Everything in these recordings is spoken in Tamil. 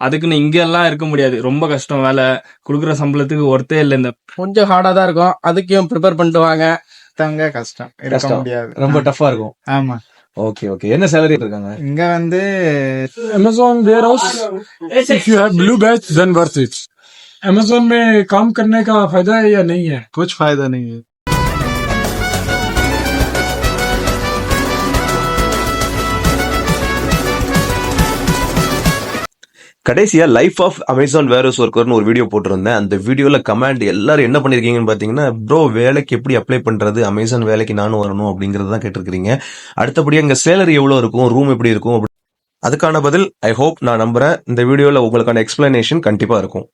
அதுக்குன்னு இங்க எல்லாம் இருக்க முடியாது ரொம்ப கஷ்டம் வேலை குடுக்குற சம்பளத்துக்கு ஒர்த்தே இல்லை இந்த கொஞ்சம் ஹார்டா தான் இருக்கும் அதுக்கும் ப்ரிப்பேர் பண்ணிட்டு வாங்க தாங்க கஷ்டம் இருக்க கஷ்டம். முடியாது ரொம்ப டஃபா இருக்கும் ஆமா ஓகே ஓகே என்ன சேலரி இருக்காங்க இங்க வந்து Amazon warehouse if you have blue badge then worth it Amazon में काम करने का फायदा है या नहीं है कुछ फायदा नहीं है கடைசியா லைஃப் ஆஃப் அமேசான் வேர்ஹவுஸ் ஒர்க்கர்னு ஒரு வீடியோ போட்டிருந்தேன். அந்த வீடியோல கமெண்ட் எல்லாரும் என்ன பண்ணிருக்கீங்கன்னு பாத்தீங்கன்னா ப்ரோ வேலைக்கு எப்படி அப்ளை பண்றது? அமேசான் வேலைக்கு நானும் வரணும் அப்படிங்கறத தான் கேட்டிருக்கீங்க. அடுத்தபடியாக இங்க சேலரி எவ்வளவு இருக்கும்? ரூம் எப்படி இருக்கும்? அதுக்கான பதில் ஐ ஹோப் நான் நம்புறேன். இந்த வீடியோல உங்களுக்கான எக்ஸ்பிளனேஷன் கண்டிப்பா இருக்கும்.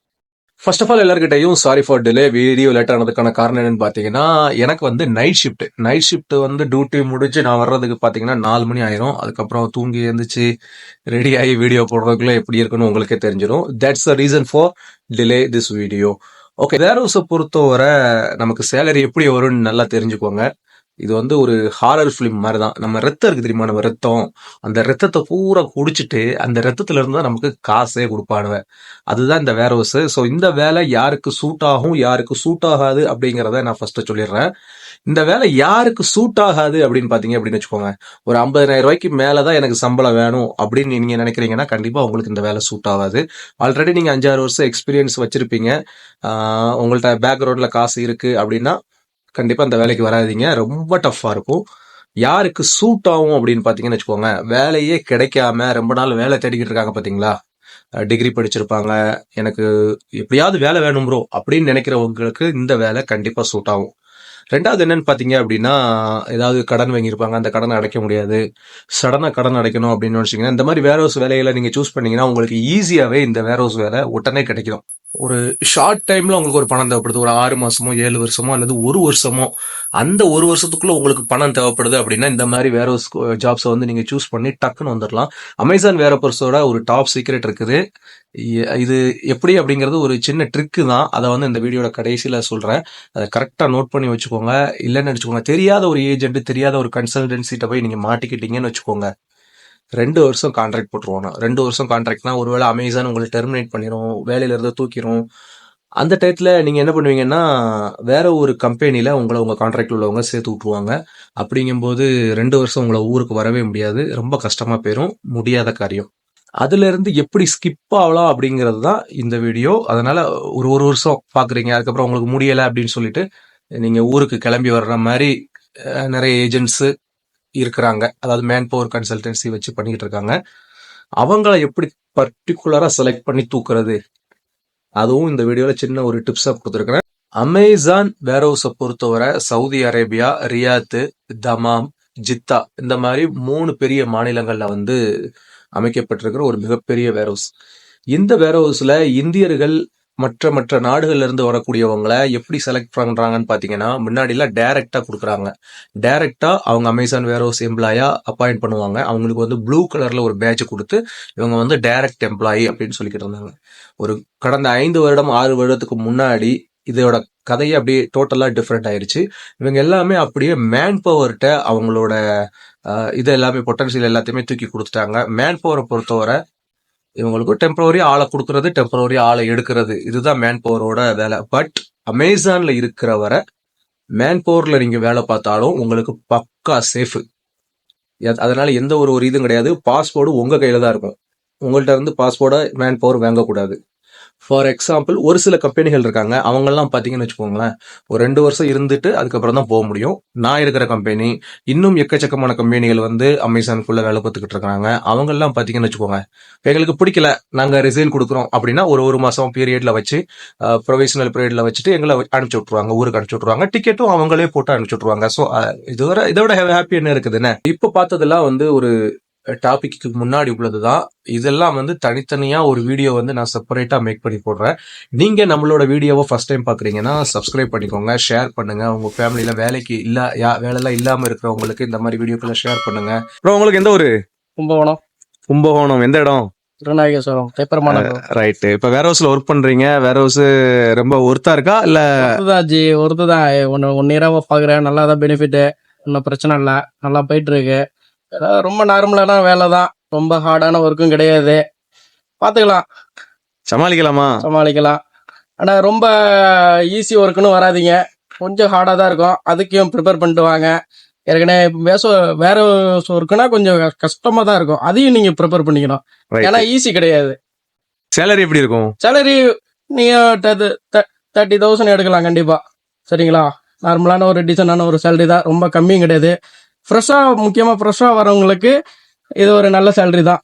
ஃபர்ஸ்ட் ஆஃப் ஆல் எல்லாருக்கிட்டையும் sorry for delay video late ஆனதுக்கான காரணம் என்னன்னு பார்த்தீங்கன்னா எனக்கு வந்து நைட் ஷிஃப்ட் நைட் ஷிஃப்ட் வந்து டியூட்டி முடிச்சு நான் வர்றதுக்கு பார்த்தீங்கன்னா நாலு மணி ஆயிரும். அதுக்கப்புறம் தூங்கி எழுந்திரிச்சு ரெடி ஆகி வீடியோ போடுறதுக்குள்ள எப்படி இருக்குன்னு உங்களுக்கே தெரிஞ்சிடும் that's the reason for delay this video okay வேர் ஹவுஸை பொறுத்தவரை நமக்கு சேலரி எப்படி வரும்னு நல்லா தெரிஞ்சுக்கோங்க. இது வந்து ஒரு ஹாரர் ஃபிலிம் மாதிரி தான் நம்ம ரத்தம் இருக்கு தெரியுமா? நம்ம ரத்தம். அந்த ரத்தத்தை பூரா குடிச்சிட்டு அந்த ரத்தத்துல இருந்து தான் நமக்கு காசே கொடுப்பானுவேன் அதுதான் இந்த வேர் ஹவுஸ் ஸோ இந்த வேலை யாருக்கு சூட் ஆகும் யாருக்கு சூட் ஆகாது அப்படிங்கிறத நான் ஃபர்ஸ்ட் சொல்லிடுறேன். இந்த வேலை யாருக்கு சூட் ஆகாது அப்படின்னு பாத்தீங்க அப்படின்னு வச்சுக்கோங்க. ஒரு ஐம்பதாயிரம் ரூபாய்க்கு மேல தான் எனக்கு சம்பளம் வேணும் அப்படின்னு நீங்க நினைக்கிறீங்கன்னா கண்டிப்பா உங்களுக்கு இந்த வேலை சூட் ஆகாது. ஆல்ரெடி நீங்க அஞ்சாறு வருஷம் எக்ஸ்பீரியன்ஸ் வச்சிருப்பீங்க. உங்கள்கிட்ட உங்கள்ட்ட பேக்ரவுண்ட்ல காசு இருக்கு அப்படின்னா கண்டிப்பாக அந்த வேலைக்கு வராதீங்க. ரொம்ப டஃப்பாக இருக்கும். யாருக்கு சூட் ஆகும் அப்படின்னு பார்த்தீங்கன்னு வச்சுக்கோங்க. வேலையே கிடைக்காம ரொம்ப நாள் வேலை தேடிக்கிட்டு இருக்காங்க பார்த்தீங்களா டிகிரி படிச்சிருப்பாங்க. எனக்கு எப்படியாவது வேலை வேணும் ப்ரோ அப்படின்னு நினைக்கிறவங்களுக்கு இந்த வேலை கண்டிப்பாக சூட் ஆகும். ரெண்டாவது என்னன்னு பார்த்தீங்க அப்படின்னா ஏதாவது கடன் வாங்கியிருப்பாங்க. அந்த கடனை அடைக்க முடியாது. சடனாக கடன் அடைக்கணும் அப்படின்னு நினைச்சீங்கன்னா இந்த மாதிரி வேர் ஹவுஸ் வேலைகளை நீங்கள் சூஸ் பண்ணீங்கன்னா உங்களுக்கு ஈஸியாகவே இந்த வேர் ஹவுஸ் வேலை உடனே கிடைக்கும். ஒரு ஷார்ட் டைம்ல உங்களுக்கு ஒரு பணம் தேவைப்படுது. ஒரு ஆறு மாசமோ ஏழு வருஷமோ அல்லது ஒரு வருஷமோ. அந்த ஒரு வருஷத்துக்குள்ள உங்களுக்கு பணம் தேவைப்படுது அப்படின்னா இந்த மாதிரி வேற ஜாப்ஸை வந்து நீங்க சூஸ் பண்ணி டக்குன்னு வந்துடலாம் அமேசான் வேற பர்ஸோட ஒரு டாப் சீக்ரெட் இருக்குது. இது எப்படி அப்படிங்கிறது ஒரு சின்ன ட்ரிக்கு தான். அதை வந்து இந்த வீடியோட கடைசியில் சொல்கிறேன் அதை கரெக்டாக நோட் பண்ணி வச்சுக்கோங்க. இல்லைன்னு வச்சுக்கோங்க தெரியாத ஒரு ஏஜென்ட் தெரியாத ஒரு கன்சல்டன்சிட்ட போய் நீங்கள் மாட்டிக்கிட்டீங்கன்னு வச்சுக்கோங்க. ரெண்டு வருஷம் கான்ட்ராக்ட் போட்டுருவோம் ரெண்டு வருஷம் கான்ட்ராக்ட்னா ஒருவேளை அமேசான் உங்களை டெர்மினேட் பண்ணிடும் வேலையிலேருந்து தூக்கிடும் அந்த டயத்தில் நீங்கள் என்ன பண்ணுவீங்கன்னா வேற ஒரு கம்பெனியில் உங்களை உங்கள் கான்ட்ராக்டில் உள்ளவங்க சேர்த்து விட்டுருவாங்க. அப்படிங்கும்போது ரெண்டு வருஷம் உங்களை ஊருக்கு வரவே முடியாது. ரொம்ப கஷ்டமாக போயிடும் முடியாத காரியம். அதுலேருந்து எப்படி ஸ்கிப் ஆகலாம் அப்படிங்கிறது தான் இந்த வீடியோ அதனால் ஒரு ஒரு வருஷம் பார்க்குறீங்க அதுக்கப்புறம் உங்களுக்கு முடியலை அப்படின்னு சொல்லிட்டு நீங்கள் ஊருக்கு கிளம்பி வர்ற மாதிரி நிறைய ஏஜென்ட்ஸு இருக்கிறாங்க. அதாவது மேன் பவர் கன்சல்டன்சி வச்சு பண்ணிக்கிட்டு இருக்காங்க. அவங்கள எப்படி பர்டிகுலராக செலக்ட் பண்ணி தூக்குறது? அதுவும் இந்த வீடியோவில் சின்ன ஒரு டிப்ஸாக கொடுத்துருக்குறேன். அமேசான் வேர்ஹவுஸை பொறுத்தவரை Saudi Arabia Riyadh Dammam Jeddah இந்த மாதிரி மூணு பெரிய மாநிலங்களில் வந்து அமைக்கப்பட்டிருக்கிற ஒரு மிகப்பெரிய வேர்ஹவுஸ் இந்த வேர்ஹவுஸ்ல இந்தியர்கள் மற்ற மற்ற நாடுகள்ல இருந்து வரக்கூடியவங்களை எப்படி செலக்ட் பண்ணுறாங்கன்னு பார்த்தீங்கன்னா முன்னாடிலாம் டேரெக்டாக கொடுக்குறாங்க. டேரெக்டாக அவங்க அமேசான் வேர்ஹவுஸ் எம்ப்ளாயாக அப்பாயிண்ட் பண்ணுவாங்க. அவங்களுக்கு வந்து ப்ளூ கலரில் ஒரு பேட்ச் கொடுத்து இவங்க வந்து டைரக்ட் எம்ப்ளாயி அப்படின்னு சொல்லிக்கிட்டு இருந்தாங்க. ஒரு கடந்த ஐந்து வருடம் ஆறு வருடத்துக்கு முன்னாடி இதோட கதையே அப்படியே டோட்டலாக டிஃப்ரெண்ட் ஆயிடுச்சு இவங்க எல்லாமே அப்படியே மேன் பவர்கிட்ட அவங்களோட அஹ், இது எல்லாமே பொட்டன்ஷியல் எல்லாத்தையுமே தூக்கி கொடுத்துட்டாங்க. மேன் பவரை பொறுத்தவரை இவங்களுக்கு டெம்பரவரி ஆளை கொடுக்கறது டெம்பரவரி ஆளை எடுக்கிறது. இதுதான் மேன் பவரோட வேலை. பட் அமேசான்ல இருக்கிற வரை மேன் பவர்ல நீங்க வேலை பார்த்தாலும் உங்களுக்கு பக்கா சேஃபு அதனால எந்த ஒரு ஒரு இதுவும் கிடையாது. பாஸ்போர்டு உங்க கையில தான் இருக்கும். உங்கள்ட்ட இருந்து பாஸ்போர்டை மேன் பவர் வாங்கக்கூடாது. ஃபார் எக்ஸாம்பிள் ஒரு சில கம்பெனிகள் இருக்காங்க. அவங்கெல்லாம் பார்த்தீங்கன்னு வச்சுக்கோங்களேன். ஒரு ரெண்டு வருஷம் இருந்துட்டு அதுக்கப்புறம் தான் போக முடியும். நான் இருக்கிற கம்பெனி இன்னும் எக்கச்சக்கமான கம்பெனிகள் வந்து அமேசான்குள்ளே வேலை பார்த்துக்கிட்டு இருக்காங்க. அவங்கெல்லாம் பார்த்தீங்கன்னு வச்சுக்கோங்க. எங்களுக்கு பிடிக்கல. நாங்கள் ரிசைன் கொடுக்குறோம் அப்படின்னா ஒரு ஒரு மாதம் பீரியடில் வச்சு ப்ரொவிஷனல் பீரியடில் வச்சுட்டு எங்களை அனுப்பிச்சி விட்ருவாங்க ஊருக்கு அனுப்பிச்சி விட்ருவாங்க டிக்கெட்டும் அவங்களே போட்டு அனுப்பிச்சி விட்ருவாங்க ஸோ இதோட இதோட ஹாப்பி என்ன? இருக்குதுன்னு இப்போ பார்த்ததெல்லாம் வந்து ஒரு டாபிக்கு முன்னாடி உள்ளதுதான். இதெல்லாம் வந்து தனித்தனியா ஒரு வீடியோ வந்து நான் செப்பரேட்டா மேக் பண்ணி போடுறேன். நீங்க நம்மளோட வீடியோவை ஃபர்ஸ்ட் டைம் பாக்குறீங்கன்னா சப்ஸ்கிரைப் பண்ணிக்கோங்க ஷேர் பண்ணுங்க. உங்க ஃபேமிலியில வேலைக்கு இல்ல யா வேலைலாம் இல்லாம இருக்கிறவங்களுக்கு இந்த மாதிரி வீடியோக்களை ஷேர் பண்ணுங்க. அப்புறம் உங்களுக்கு எந்த ஒரு கும்பகோணம். கும்பகோணம். எந்த இடம்? திருநாயகேஸ்வரம் தைப்பரமான ரைட் இப்ப வேர் ஹவுஸ்ல ஒர்க் பண்றீங்க. வேர் ஹவுஸ் ரொம்ப ஒர்த்தா இருக்கா? இல்ல ஜி ஒருத்ததான் ஒன்னு ஒன் இயராக பார்க்குறேன் நல்லா தான் பெனிஃபிட் ஒன்றும் பிரச்சனை இல்லை. நல்லா போயிட்டு இருக்கு. அதாவது ரொம்ப நார்மலான வேலை தான் ரொம்ப ஹார்டான ஒர்க்கும் கிடையாது. பாத்துக்கலாம். சமாளிக்கலாமா? சமாளிக்கலாம். ஆனா ரொம்ப ஈஸி ஒர்க்குன்னு வராதீங்க. கொஞ்சம் ஹார்டா தான் இருக்கும். அதுக்கும் ப்ரிப்பேர் பண்ணிட்டு வாங்க. ஏற்கனவே வேச வேற ஒர்க்குனா கொஞ்சம் கஷ்டமா தான் இருக்கும். அதையும் நீங்க ப்ரிப்பேர் பண்ணிக்கணும். ஏன்னா ஈஸி கிடையாது. சேலரி எப்படி இருக்கும்? சேலரி நீங்க தேர்ட்டி தௌசண்ட் எடுக்கலாம் கண்டிப்பா. சரிங்களா? நார்மலான ஒரு டீசெண்டான ஒரு சேலரி தான். ரொம்ப கம்மியும் கிடையாது. ஃப்ரெஷ்ஷாக முக்கியமாக ஃப்ரெஷ்ஷாக வரவங்களுக்கு இது ஒரு நல்ல சேலரி தான்.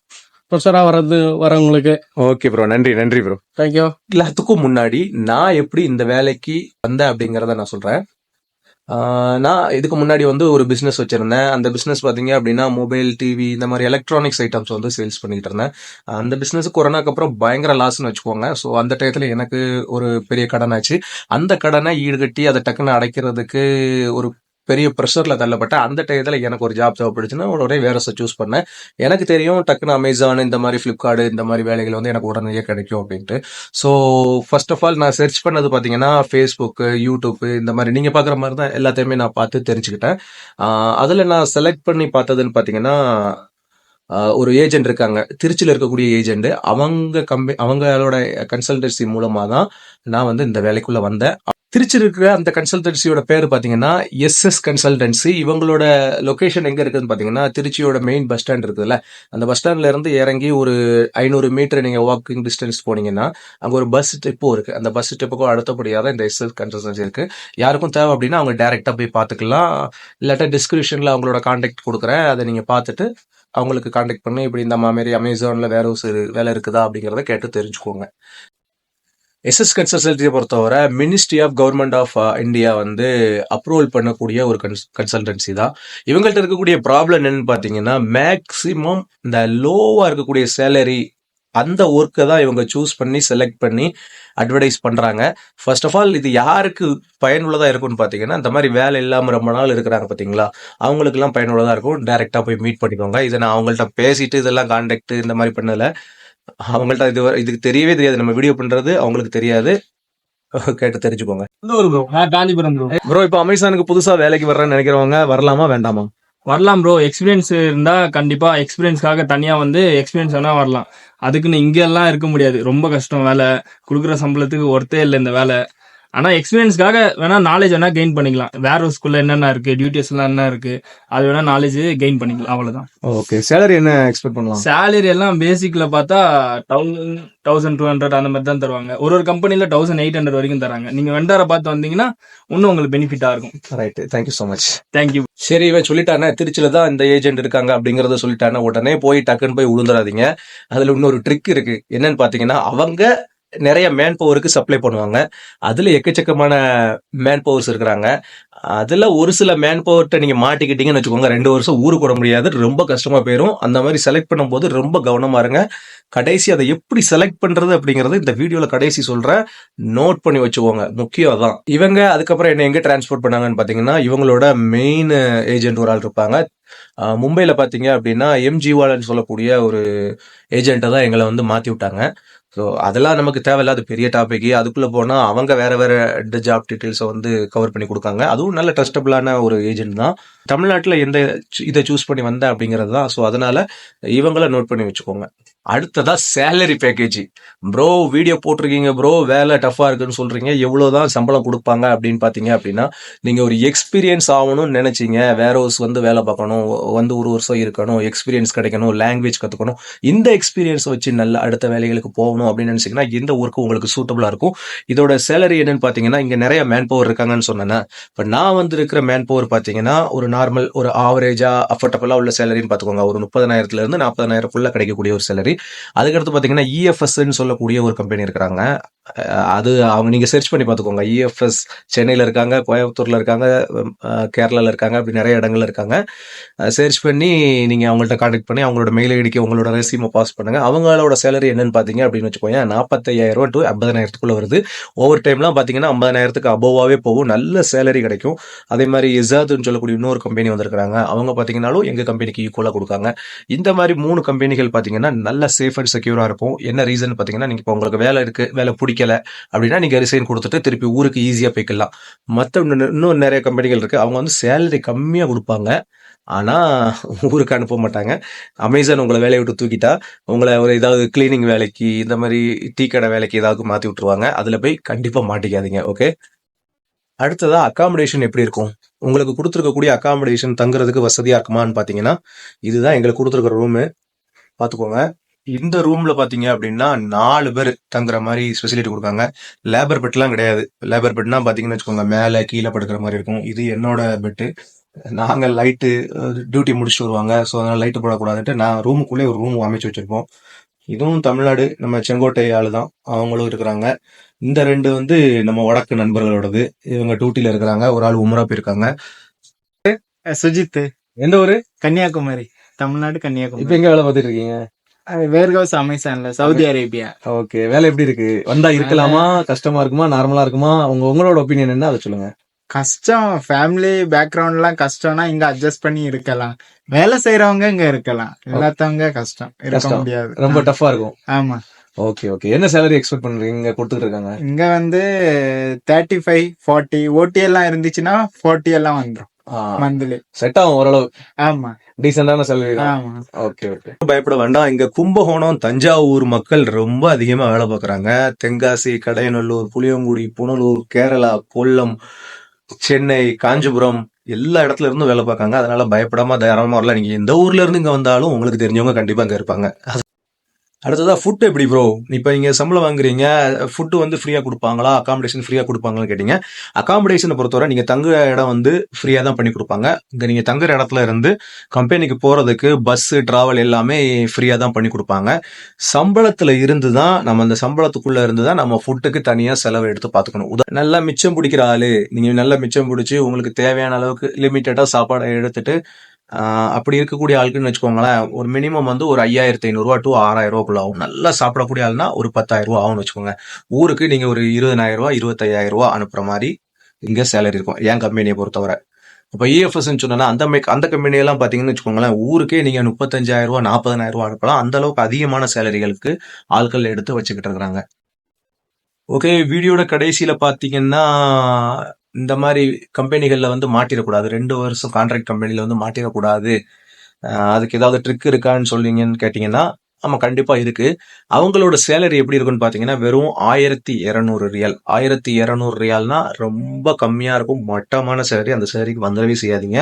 ஃப்ரெஷராக வர்றது வரவங்களுக்கு. ஓகே ப்ரோ நன்றி நன்றி ப்ரோ தேங்க்யூ எல்லாத்துக்கும் முன்னாடி நான் எப்படி இந்த வேலைக்கு வந்தேன் அப்படிங்கறத நான் சொல்றேன். ஆஹ் நான் இதுக்கு முன்னாடி வந்து ஒரு பிசினஸ் வச்சிருந்தேன். அந்த பிசினஸ் பாத்தீங்க அப்படின்னா மொபைல் டிவி இந்த மாதிரி எலக்ட்ரானிக்ஸ் ஐட்டம்ஸ் வந்து சேல்ஸ் பண்ணிட்டு இருந்தேன். அந்த பிசினஸ் கொரோனாக்கு அப்புறம் பயங்கர லாஸ்னு வச்சுக்கோங்க. ஸோ அந்த டயத்துல எனக்கு ஒரு பெரிய கடன் ஆச்சு. அந்த கடனை ஈடுகட்டி அதை டக்குன்னு அடைக்கிறதுக்கு ஒரு பெரிய ப்ரெஷரில் தள்ளப்பட்ட அந்த டயத்தில் எனக்கு ஒரு ஜாப் தேவைப்படுச்சுன்னா உடனே வேற சூஸ் பண்ணேன் எனக்கு தெரியும் டக்குன்னு அமேசான் இந்த மாதிரி ஃப்ளிப்கார்ட் இந்த மாதிரி வேலைகள் வந்து எனக்கு உடனே கிடைக்கும் அப்படின்ட்டு. ஸோ ஃபர்ஸ்ட் ஆஃப் ஆல் நான் சர்ச் பண்ணது பார்த்தீங்கன்னா ஃபேஸ்புக்கு யூடியூப்பு இந்த மாதிரி. நீங்கள் பார்க்குற மாதிரி தான் எல்லாத்தையுமே நான் பார்த்து தெரிஞ்சுக்கிட்டேன். அதில் நான் செலக்ட் பண்ணி பார்த்ததுன்னு பார்த்தீங்கன்னா ஒரு ஏஜென்ட் இருக்காங்க. திருச்சியில் இருக்கக்கூடிய ஏஜென்ட் அவங்க கம்பெனி அவங்களோட கன்சல்டன்சி மூலமாக தான் நான் வந்து இந்த வேலைக்குள்ள வந்தேன். திருச்சி இருக்கிற அந்த கன்சல்டன்சியோட பேர் பார்த்தீங்கன்னா எஸ்எஸ் கன்சல்டன்சி இவங்களோட லொக்கேஷன் எங்கே இருக்குதுன்னு பார்த்தீங்கன்னா திருச்சியோட மெயின் பஸ் ஸ்டாண்ட் இருக்குதுல்ல. அந்த பஸ் ஸ்டாண்ட்ல இருந்து இறங்கி ஒரு ஐநூறு மீட்டர் நீங்கள் வாக்கிங் டிஸ்டன்ஸ் போனீங்கன்னா அங்கே ஒரு பஸ் ஸ்டெப்பும் இருக்குது அந்த பஸ் ஸ்டெப்புக்கும் அடுத்தபடியாக தான் இந்த எஸ்எஸ் கன்சல்டன்சி இருக்குது யாருக்கும் தேவை அப்படின்னா அவங்க டேரெக்டாக போய் பார்த்துக்கலாம் இல்லாட்டா டிஸ்கிரிப்ஷனில் அவங்களோட காண்டாக்ட் கொடுக்குறேன். அதை நீங்கள் பார்த்துட்டு அவங்களுக்கு காண்டாக்ட் பண்ணி இப்படி இந்த மாதிரி அமேசானில் வேற ஒரு வேலை இருக்குதா அப்படிங்கிறத கேட்டு தெரிஞ்சுக்கோங்க. எஸ்எஸ் கன்சல்டன்சியை பொறுத்தவரை ministry of government of India வந்து அப்ரூவல் பண்ணக்கூடிய ஒரு கன்ஸ் கன்சல்டன்சி தான். இவங்கள்ட்ட இருக்கக்கூடிய ப்ராப்ளம் என்னன்னு பார்த்தீங்கன்னா மேக்சிமம் இந்த லோவாக இருக்கக்கூடிய சேலரி அந்த ஒர்க்கை தான் இவங்க சூஸ் பண்ணி செலக்ட் பண்ணி அட்வர்டைஸ் பண்ணுறாங்க ஃபர்ஸ்ட் ஆஃப் ஆல் இது யாருக்கு பயனுள்ளதாக இருக்கும்னு பார்த்தீங்கன்னா இந்த மாதிரி வேலை இல்லாமல் ரொம்ப நாள் இருக்கிறாங்க பார்த்தீங்களா? அவங்களுக்குலாம் பயனுள்ளதாக இருக்கும். டேரெக்டாக போய் மீட் பண்ணிக்கோங்க. இதை நான் அவங்கள்ட்ட பேசிட்டு இதெல்லாம் கான்டாக்ட் இந்த மாதிரி பண்ணலை. அவங்கள்ட்ட இது இதுக்கு தெரியவே தெரியாது. நம்ம வீடியோ பண்றது அவங்களுக்கு தெரியாது. கேட்டு தெரிஞ்சுக்கோங்க. ப்ரோ இப்போ அமேசானுக்கு புதுசா வேலைக்கு வர்றேன்னு நினைக்கிறவங்க வரலாமா வேண்டாமா? வரலாம் ப்ரோ எக்ஸ்பீரியன்ஸ் இருந்தா கண்டிப்பா எக்ஸ்பீரியன்ஸ்க்காக தனியா வந்து எக்ஸ்பீரியன்ஸ் வேணா வரலாம். அதுக்குன்னு இங்க எல்லாம் இருக்க முடியாது. ரொம்ப கஷ்டம் வேலை. கொடுக்குற சம்பளத்துக்கு ஒர்த்தே இல்லை இந்த வேலை. ஆனா எக்ஸ்பீரியன்ஸ்க்காக வேணா நாலேஜ் வேணா கெயின் பண்ணிக்கலாம். வேற ஒரு ஸ்கூல்ல என்னென்ன இருக்கு டியூட்டிஸ் எல்லாம் என்ன இருக்கு அது வேணா நாலேஜ் கெயின் பண்ணிக்கலாம். அவ்வளவுதான். ஓகே சேலரி என்ன எக்ஸ்பெக்ட் பண்ணலாம்? சேலரி எல்லாம் பேசிக்ல பார்த்தா தௌசண்ட் தௌசண்ட் டூ ஹண்ட்ரட் அந்த மாதிரி தான் தருவாங்க. ஒரு ஒரு கம்பெனில தௌசண்ட் எயிட் ஹண்ட்ரட் வரைக்கும் தராங்க. நீங்க வெண்டாரை பார்த்து வந்தீங்கன்னா இன்னும் உங்களுக்கு பெனிஃபிட்டா இருக்கும். Right thank you so much thank you சரி இவன் சொல்லிட்டானே திருச்சியில தான் இந்த ஏஜென்ட் இருக்காங்க அப்படிங்கறத சொல்லிட்டானே உடனே போய் டக்குன்னு போய் உளுந்துடாதீங்க அதுல இன்னொரு ட்ரிக் இருக்கு. என்னன்னு பாத்தீங்கன்னா அவங்க நிறைய மேன் பவருக்கு சப்ளை பண்ணுவாங்க. அதுல எக்கச்சக்கமான மேன் பவர்ஸ் இருக்கிறாங்க. அதுல ஒரு சில மேன் பவர்கிட்ட நீங்க மாட்டிக்கிட்டீங்கன்னு வச்சுக்கோங்க ரெண்டு வருஷம் ஊருக்கு விட முடியாது. ரொம்ப கஷ்டமா போயிடும் அந்த மாதிரி செலக்ட் பண்ணும்போது ரொம்ப கவனமா இருங்க. கடைசி அதை எப்படி செலக்ட் பண்றது அப்படிங்கறது இந்த வீடியோல கடைசி சொல்றேன் நோட் பண்ணி வச்சுக்கோங்க. முக்கியம் அதான். இவங்க அதுக்கப்புறம் என்ன எங்க டிரான்ஸ்போர்ட் பண்ணாங்கன்னு பாத்தீங்கன்னா இவங்களோட மெயின் ஏஜென்ட் ஒரு ஆள் இருப்பாங்க. மும்பையில் பார்த்தீங்க பாத்தீங்க அப்படின்னா எம்ஜிவாலன்னு சொல்லக்கூடிய ஒரு ஏஜென்ட்டை தான் எங்களை வந்து மாத்தி விட்டாங்க. ஸோ அதெல்லாம் நமக்கு தேவையில்லாத பெரிய டாபிக் அதுக்குள்ளே போனால் அவங்க வேற வேற ஜாப் டீட்டெயில்ஸை வந்து கவர் பண்ணி கொடுக்காங்க. அதுவும் நல்ல ட்ரஸ்டபிளான ஒரு ஏஜென்ட் தான். தமிழ்நாட்டில் எந்த இதை சூஸ் பண்ணி வந்தேன் அப்படிங்கிறது தான் ஸோ அதனால இவங்கள நோட் பண்ணி வச்சுக்கோங்க. அடுத்ததா சேலரி பேக்கேஜ் ப்ரோ வீடியோ போட்டிருக்கீங்க ப்ரோ வேலை டஃப்பாக இருக்குன்னு சொல்கிறீங்க எவ்வளோ தான் சம்பளம் கொடுப்பாங்க அப்படின்னு பார்த்தீங்க அப்படின்னா நீங்கள் ஒரு எக்ஸ்பீரியன்ஸ் ஆகணும்னு நினச்சிங்க. வேற ஹவுஸ் வந்து வேலை பார்க்கணும். வந்து ஒரு வருஷம் இருக்கணும். எக்ஸ்பீரியன்ஸ் கிடைக்கணும். லாங்குவேஜ் கற்றுக்கணும் இந்த எக்ஸ்பீரியன்ஸ் வச்சு நல்ல அடுத்த வேலைகளுக்கு போகணும் அப்படின்னு நினச்சிங்கன்னா இந்த ஒர்க்கு உங்களுக்கு சூட்டபுளாக இருக்கும். இதோட சேலரி என்னன்னு பார்த்தீங்கன்னா இங்கே நிறைய மேன் பவர் இருக்காங்கன்னு சொன்னேன். இப்போ நான் வந்து இருக்கிற மேன் பவர் பார்த்தீங்கன்னா ஒரு நார்மல் ஒரு ஆவரேஜாக அஃபோர்டபுளா உள்ள சேலரின்னு பார்த்துக்கோங்க ஒரு முப்பதாயிரத்துலேருந்து நாற்பதனாயிரக்குள்ளே கிடைக்கக்கூடிய ஒரு சேலரி அதுக்கடுத்து பார்த்தீங்கன்னா இஎஃப்எஸ்ன்னு சொல்லக்கூடிய ஒரு கம்பெனி இருக்கிறாங்க அது அவங்க நீங்கள் சர்ச் பண்ணி பார்த்துக்கோங்க இஎஃப்எஸ் சென்னையில் இருக்காங்க கோயம்புத்தூரில் இருக்காங்க கேரளாவில் இருக்காங்க அப்படி நிறைய இடங்கள்ல இருக்காங்க. சர்ச் பண்ணி நீங்கள் அவங்கள்ட்ட கான்டாக்ட் பண்ணி அவங்களோட மெயில் ஐடிக்கு உங்களோட ரெசியூமை பாஸ் பண்ணுங்க. அவங்களோட சேலரி என்னன்னு பார்த்தீங்க அப்படின்னு வச்சுக்கோங்க. நாற்பத்தையாயிரம் ரூபா டு ஐம்பதனாயிரத்துக்குள்ள வருது. ஓவர் டைம்லாம் பார்த்தீங்கன்னா ஐம்பதாயிரத்துக்கு அபோவாவே போகும். நல்ல சேலரி கிடைக்கும். அதே மாதிரி இசாதுன்னு சொல்லக்கூடிய இன்னொரு கம்பெனி வந்திருக்கிறாங்க. அவங்க பார்த்தீங்கன்னாலும் எங்கள் கம்பெனிக்கு ஈக்குவலாக கொடுக்காங்க. இந்த மாதிரி மூணு கம்பெனிகள் பார்த்தீங்கன்னா நல்ல சேஃப் அண்ட் செக்யூராக இருக்கும் என்ன ரீசன் பார்த்தீங்கன்னா நீங்கள் இப்போ உங்களுக்கு வேலை இருக்குது வேலை பிடிக்கல அப்படின்னா நீங்கள் ரிசைன் கொடுத்துட்டு திருப்பி ஊருக்கு ஈஸியாக போய்க்கலாம். மற்ற இன்னும் நிறைய கம்பெனிகள் இருக்குது அவங்க வந்து சேலரி கம்மியாக கொடுப்பாங்க. ஆனால் ஊருக்கு அனுப்ப மாட்டாங்க. அமேசான் உங்களை வேலையை விட்டு தூக்கிட்டா உங்களை ஒரு ஏதாவது கிளீனிங் வேலைக்கு இந்த மாதிரி டீ கடை வேலைக்கு ஏதாவது மாற்றி விட்டுருவாங்க. அதில் போய் கண்டிப்பாக மாட்டிக்காதீங்க ஓகே அடுத்ததா அக்காமடேஷன் எப்படி இருக்கும்? உங்களுக்கு கொடுத்துருக்கக்கூடிய அக்காமடேஷன் தங்குறதுக்கு வசதியாக இருக்குமான்னு பார்த்தீங்கன்னா இதுதான் எங்களுக்கு கொடுத்துருக்க ரூமு பார்த்துக்கோங்க இந்த ரூம்ல பாத்தீங்க அப்படின்னா நாலு பேர் தங்குற மாதிரி ஸ்பெசிலிட்டி கொடுக்காங்க. லேபர் பெட்லாம் கிடையாது. லேபர் பெட்னா பாத்தீங்கன்னு வச்சுக்கோங்க மேல கீழே படுக்கிற மாதிரி இருக்கும். இது என்னோட பெட்டு நாங்க லைட்டு டியூட்டி முடிச்சுட்டு வருவாங்க. ஸோ அதனால லைட்டு போடக்கூடாதுன்ட்டு நான் ரூமுக்குள்ளே ஒரு ரூம் அமைச்சு வச்சிருப்போம். இதுவும் தமிழ்நாடு நம்ம செங்கோட்டை ஆளு தான் அவங்களும் இருக்கிறாங்க. இந்த ரெண்டு வந்து நம்ம வடக்கு நண்பர்களோடது. இவங்க டியூட்டில இருக்கிறாங்க. ஒரு ஆள் உமரா போயிருக்காங்க. சுஜித் எந்த ஊரு? கன்னியாகுமரி. தமிழ்நாடு கன்னியாகுமரி. இப்ப எங்க வேலை பார்த்துட்டு இருக்கீங்க? வேர் ஹவுஸ் அமேசான்ல சவுதி அரேபியா. ஓகே வேலை எப்படி இருக்கு? வந்தா இருக்கலாமா? கஷ்டமா இருக்குமா? நார்மலா இருக்குமா? உங்க உங்களோட ஒப்பீனியன் என்ன? அதை சொல்லுங்க. கஷ்டம் ஃபேமிலி பேக்ரவுண்ட் எல்லாம் கஷ்டம்னா இங்க அட்ஜஸ்ட் பண்ணி இருக்கலாம். வேலை செய்யறவங்க இங்க இருக்கலாம். இல்லாதவங்க கஷ்டம். இருக்க. முடியாது. ரொம்ப டஃபா இருக்கும். ஆமா. Okay okay. என்ன சேலரி எக்ஸ்பெக்ட் பண்றீங்க? இங்க கொடுத்துட்டு இருக்காங்க. இங்க வந்து தேர்ட்டி ஃபைவ் ஃபார்ட்டி ஓடி எல்லாம் இருந்துச்சுன்னா ஃபார்ட்டி எல்லாம் வந்துரும். மந்த்லி. செட் ஆகும் ஓரளவு. ஆமா. டீசென்டான சேலரி ஓகே ஓகே பயப்பட வேண்டாம். இங்க கும்பகோணம் தஞ்சாவூர் மக்கள் ரொம்ப அதிகமா வேலை பார்க்கறாங்க. தென்காசி கடையநல்லூர் புளியங்குடி புனலூர் கேரளா கொல்லம் சென்னை காஞ்சிபுரம் எல்லா இடத்துல இருந்தும் வேலை பார்க்காங்க அதனால பயப்படாம தாராளமா வரலாம். நீங்க எந்த ஊர்ல இருந்து இங்க வந்தாலும் உங்களுக்கு தெரிஞ்சவங்க கண்டிப்பா அங்க இருப்பாங்க. அடுத்ததா ஃபுட்டு எப்படி ப்ரோ இப்போ நீங்கள் சம்பளம் வாங்குறீங்க ஃபுட்டு வந்து ஃப்ரீயாக கொடுப்பாங்களா? அகாமடேஷன் ஃப்ரீயாக கொடுப்பாங்களான்னு கேட்டீங்க. அகாமடேஷனை பொறுத்தவரை நீங்கள் தங்குற இடம் வந்து ஃப்ரீயாக தான் பண்ணி கொடுப்பாங்க. இங்கே நீங்கள் தங்குற இடத்துல இருந்து கம்பெனிக்கு போகிறதுக்கு பஸ்ஸு ட்ராவல் எல்லாமே ஃப்ரீயாக தான் பண்ணி கொடுப்பாங்க. சம்பளத்தில் இருந்து தான் நம்ம அந்த சம்பளத்துக்குள்ளே இருந்து தான் நம்ம ஃபுட்டுக்கு தனியாக செலவு எடுத்து பார்த்துக்கணும் உதா நல்லா மிச்சம் பிடிக்கிற ஆளு நீங்கள் நல்லா மிச்சம் பிடிச்சி உங்களுக்கு தேவையான அளவுக்கு லிமிட்டடாக சாப்பாடை எடுத்துகிட்டு அப்படி இருக்கக்கூடிய ஆளுக்குன்னு வச்சுக்கோங்களேன் ஒரு மினிமம் வந்து ஒரு ஐயாயிரத்தி ஐநூறுரூவா டு ஆறாயிரம் ரூபாக்குள்ள ஆகும். நல்லா சாப்பிடக்கூடிய ஆள்னா ஒரு பத்தாயிரம் ரூபா ஆகும்னு வச்சுக்கோங்க. ஊருக்கு நீங்கள் ஒரு இருபதாயிரம் ரூபா இருபத்தையாயிரம் ரூபா அனுப்புகிற மாதிரி இங்கே சேலரி இருக்கும். என் கம்பெனியை பொறுத்தவரை. இப்போ இஎஃப்எஸ்ன்னு சொன்னா அந்த மே- அந்த கம்பெனியெல்லாம் பார்த்தீங்கன்னு வச்சுக்கோங்களேன் ஊருக்கே நீங்கள் முப்பத்தஞ்சாயிரம் ரூபா நாற்பதனாயிரம் ரூபா அனுப்பலாம். அந்த அளவுக்கு அதிகமான சேலரிகளுக்கு ஆட்கள் எடுத்து வச்சுக்கிட்டு இருக்கிறாங்க. ஓகே வீடியோட கடைசியில் பார்த்தீங்கன்னா இந்த மாதிரி கம்பெனிகளில் வந்து மாட்டிடக்கூடாது. ரெண்டு வருஷம் கான்ட்ராக்ட் கம்பெனியில் வந்து மாட்டிடக்கூடாது. அதுக்கு ஏதாவது ட்ரிக் இருக்கான்னு சொல்லிங்கன்னு கேட்டிங்கன்னா ஆமாம் கண்டிப்பாக இருக்குது அவங்களோட சேலரி எப்படி இருக்குன்னு பார்த்தீங்கன்னா வெறும் ஆயிரத்தி இரநூறு ரியால். ஆயிரத்தி இரநூறு ரியால்னா ரொம்ப கம்மியாக இருக்கும். மட்டமான சேலரி அந்த சேலரிக்கு வந்துடவே செய்யாதீங்க.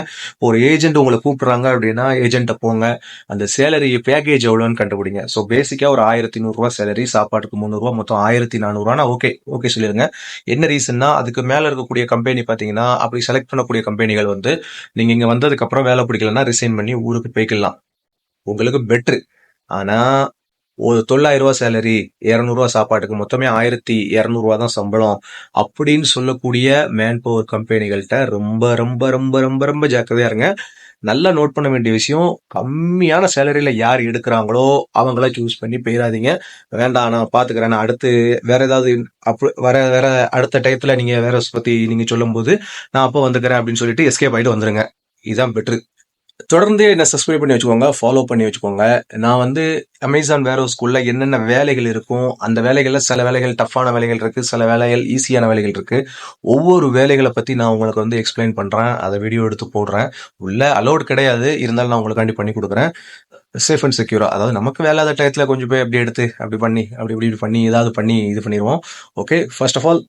ஒரு ஏஜென்ட் உங்களை கூப்பிட்றாங்க அப்படின்னா ஏஜென்ட்டை போங்க. அந்த சேலரி பேக்கேஜ் எவ்வளோன்னு கண்டுபிடிங்க. ஸோ பேசிக்காக ஒரு ஆயிரத்தி நூறுரூவா சேலரி சாப்பாட்டுக்கு முந்நூறுரூவா மொத்தம் ஆயிரத்தி நானூறுரூவானா ஓகே ஓகே சொல்லிடுங்க. என்ன ரீசன்னா அதுக்கு மேலே இருக்கக்கூடிய கம்பெனி பார்த்தீங்கன்னா அப்படி செலக்ட் பண்ணக்கூடிய கம்பெனிகள் வந்து நீங்கள் இங்கே வந்ததுக்கப்புறம் வேலை பிடிக்கலன்னா ரிசைன் பண்ணி ஊருக்கு போய்க்கலாம். உங்களுக்கு பெட்ரு ஆனா ஒரு தொள்ளாயிரம் ரூபாய் சேலரி இரநூறுவா சாப்பாட்டுக்கு மொத்தமே ஆயிரத்தி இரநூறுவா தான் சம்பளம். அப்படின்னு சொல்லக்கூடிய மேன் பவர் கம்பெனிகள்கிட்ட ரொம்ப ரொம்ப ரொம்ப ரொம்ப ரொம்ப ஜாக்கிரதையா இருங்க. நல்லா நோட் பண்ண வேண்டிய விஷயம் கம்மியான சேலரியில யார் எடுக்கிறாங்களோ அவங்கள சூஸ் பண்ணி போயிடாதீங்க வேண்டாம் நான் பாத்துக்கிறேன். நான் அடுத்து வேற ஏதாவது அப்போ வேற வேற அடுத்த டயத்துல நீங்க வேற பத்தி நீங்க சொல்லும்போது நான் அப்போ வந்துக்கிறேன் அப்படின்னு சொல்லிட்டு எஸ்கேப் ஆயிட்டு வந்துருங்க. இதுதான் பெட்ரு தொடர்ந்து என்ன சப்ஸ்கிரைப் பண்ணி வச்சுக்கோங்க ஃபாலோ பண்ணி வச்சுக்கோங்க. நான் வந்து அமேசான் வேற ஸ்கூல்ல என்னென்ன வேலைகள் இருக்கும் அந்த வேலைகள்ல சில வேலைகள் டஃப்பான வேலைகள் இருக்கு சில வேலைகள் ஈஸியான வேலைகள் இருக்கு. ஒவ்வொரு வேலைகளை பத்தி நான் உங்களுக்கு வந்து எக்ஸ்பிளைன் பண்றேன் அதை வீடியோ எடுத்து போடுறேன். உள்ள அலோட் கிடையாது இருந்தாலும் நான் உங்களுக்காண்டி பண்ணி கொடுக்குறேன். சேஃப் அண்ட் செக்யூரா அதாவது நமக்கு வேலை இல்லாத டயத்துல கொஞ்சம் போய் அப்படி எடுத்து அப்படி பண்ணி அப்படி இப்படி இப்படி பண்ணி ஏதாவது பண்ணி இது பண்ணிடுவோம் okay first of all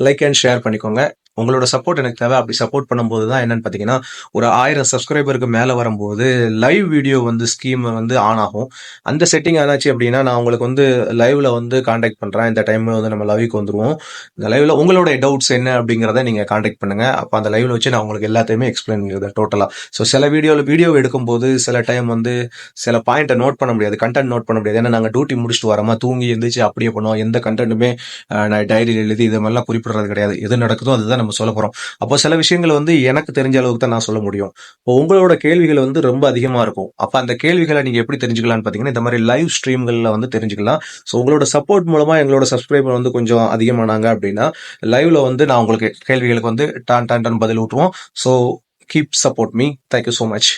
like and share பண்ணிக்கோங்க. உங்களோட சப்போர்ட் எனக்கு தேவை. அப்படி சப்போர்ட் பண்ணும்போது தான் என்னன்னு பார்த்தீங்கன்னா ஒரு ஆயிரம் சப்ஸ்கிரைபருக்கு மேலே வரும்போது லைவ் வீடியோ வந்து ஸ்கீம் வந்து ஆன் ஆகும். அந்த செட்டிங் ஆனாச்சு அப்படின்னா நான் உங்களுக்கு வந்து லைவ்ல வந்து காண்டாக்ட் பண்ணுறேன் இந்த டைம் வந்து நம்ம லைவுக்கு வந்துருவோம். இந்த லைவ்ல உங்களோட டவுட்ஸ் என்ன அப்படிங்கிறத நீங்கள் காண்டாக்ட் பண்ணுங்க. அப்போ அந்த லைவ்ல வச்சு நான் உங்களுக்கு எல்லாத்தையுமே எக்ஸ்பிளைன் பண்ணிடுறேன் டோட்டலாக ஸோ சில வீடியோவில் வீடியோ எடுக்கும்போது சில டைம் வந்து சில பாயிண்ட்டை நோட் பண்ண முடியாது. கண்டென்ட் நோட் பண்ண முடியாது. ஏன்னா நாங்கள் டியூட்டி முடிச்சுட்டு வரோமா தூங்கி எழுந்திரிச்சு அப்படியே பண்ணுவோம். எந்த கண்டென்ட்டுமே நான் டைரியில் எழுதி இது மாதிரிலாம் குறிப்பிடுறது கிடையாது. எது நடக்குதோ அதுதான் நம்ம சொல்ல போறோம். அப்போ சில விஷயங்கள் வந்து எனக்கு தெரிஞ்ச அளவுக்கு தான் நான் சொல்ல முடியும். இப்போ உங்களோட கேள்விகள் வந்து ரொம்ப அதிகமா இருக்கும். அப்போ அந்த கேள்விகளை நீங்க எப்படி தெரிஞ்சுக்கலாம்னு பாத்தீங்கன்னா இந்த மாதிரி லைவ் ஸ்ட்ரீம்கள்ல வந்து தெரிஞ்சுக்கலாம். ஸோ உங்களோட சப்போர்ட் மூலமா எங்களோட சப்ஸ்கிரைபர் வந்து கொஞ்சம் அதிகமானாங்க அப்படின்னா லைவ்ல வந்து நான் உங்களுக்கு கேள்விகளுக்கு வந்து டான் டான் டான் பதில் விட்டுருவோம் so keep support me thank you so much